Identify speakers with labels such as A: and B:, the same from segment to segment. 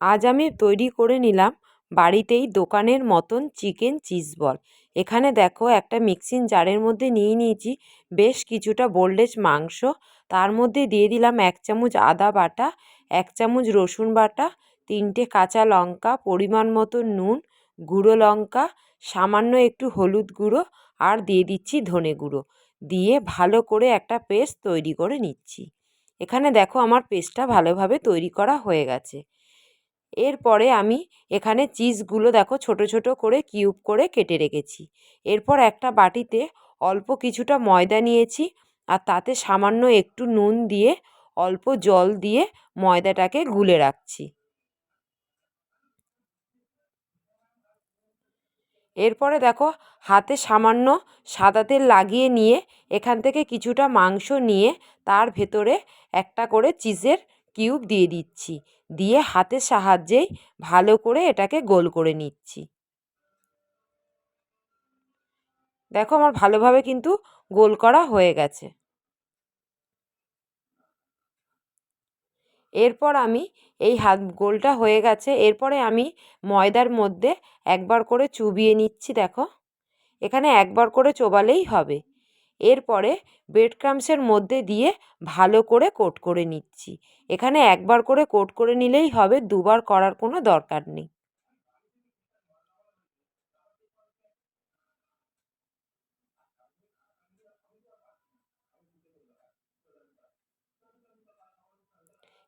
A: আজ আমি তৈরি করে নিলাম বাড়িতেই দোকানের মতন চিকেন চিজ বল। এখানে দেখো একটা মিক্সিং জারের মধ্যে নিয়ে নিয়েছি, বেশ কিছুটা বোল্ডেজ মাংস। তার মধ্যে দিয়ে দিলাম এক চামচ আদা বাটা, এক চামচ রসুন বাটা, তিনটে কাঁচা লঙ্কা, পরিমাণ মতো নুন, গুঁড়ো লঙ্কা, সামান্য একটু হলুদ গুঁড়ো আর দিয়ে দিচ্ছি ধনে গুঁড়ো। দিয়ে ভালো করে একটা পেস্ট তৈরি করে নিচ্ছি। এখানে দেখো আমার পেস্টটা ভালোভাবে তৈরি করা হয়ে গেছে। এরপরে আমি এখানে চিজগুলো দেখো ছোট ছোট করে কিউব করে কেটে রেখেছি। এরপর একটা বাটিতে অল্প কিছুটা ময়দা নিয়েছি আর তাতে সামান্য একটু নুন দিয়ে অল্প জল দিয়ে ময়দাটাকে গুলে রাখছি। এরপরে দেখো হাতে সামান্য সাদা তেল লাগিয়ে নিয়ে এখান থেকে কিছুটা মাংস নিয়ে তার ভেতরে একটা করে চিজের কিউব দিয়ে দিচ্ছি। দিয়ে হাতের সাহায্যেই ভালো করে এটাকে গোল করে নিচ্ছি। দেখো আমার ভালোভাবে কিন্তু গোল করা হয়ে গেছে। এরপর আমি এই হাত গোলটা হয়ে গেছে। এরপরে আমি ময়দার মধ্যে একবার করে চুবিয়ে নিচ্ছি, দেখো। এখানে একবার করে চোবালেই হবে। এরপরে ব্রেড ক্রামসের মধ্যে দিয়ে ভালো করে কোট করে নিচ্ছি। এখানে একবার করে কোট করে নিলেই হবে, দুবার করার কোনো দরকার নেই।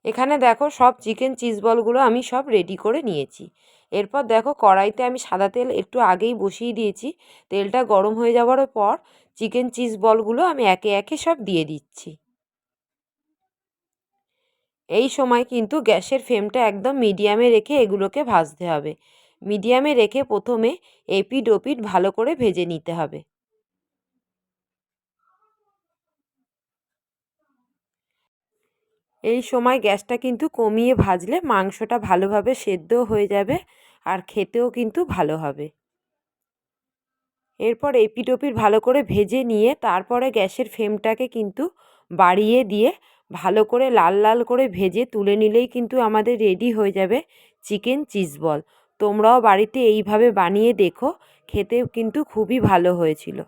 A: এখানে দেখো সব চিকেন চিজ বলগুলো আমি সব রেডি করে নিয়েছি। এরপর দেখো কড়াইতে আমি সাদা তেল একটু আগেই বসিয়ে দিয়েছি। তেলটা গরম হয়ে যাওয়ার পর চিকেন চিজ বলগুলো আমি একে একে সব দিয়ে দিচ্ছি। এই সময় কিন্তু গ্যাসের ফ্লেমটা একদম মিডিয়ামে রেখে এগুলোকে ভাজতে হবে। মিডিয়ামে রেখে প্রথমে এপিড ওপিড ভালো করে ভেজে নিতে হবে। এই সময় গ্যাসটা কিন্তু কমিয়ে ভাজলে মাংসটা ভালোভাবে সেদ্ধ হয়ে যাবে আর খেতেও কিন্তু ভালো হবে। এরপর এপিট ওপিট ভালো করে ভেজে নিয়ে তারপরে গ্যাসের ফ্লেমটাকে কিন্তু বাড়িয়ে দিয়ে ভালো করে লাল লাল করে ভেজে তুলে নিলেই কিন্তু আমাদের রেডি হয়ে যাবে চিকেন চিজ বল। তোমরাও বাড়িতে এইভাবে বানিয়ে দেখো খেতে কিন্তু খুবই ভালো হয়েছিল।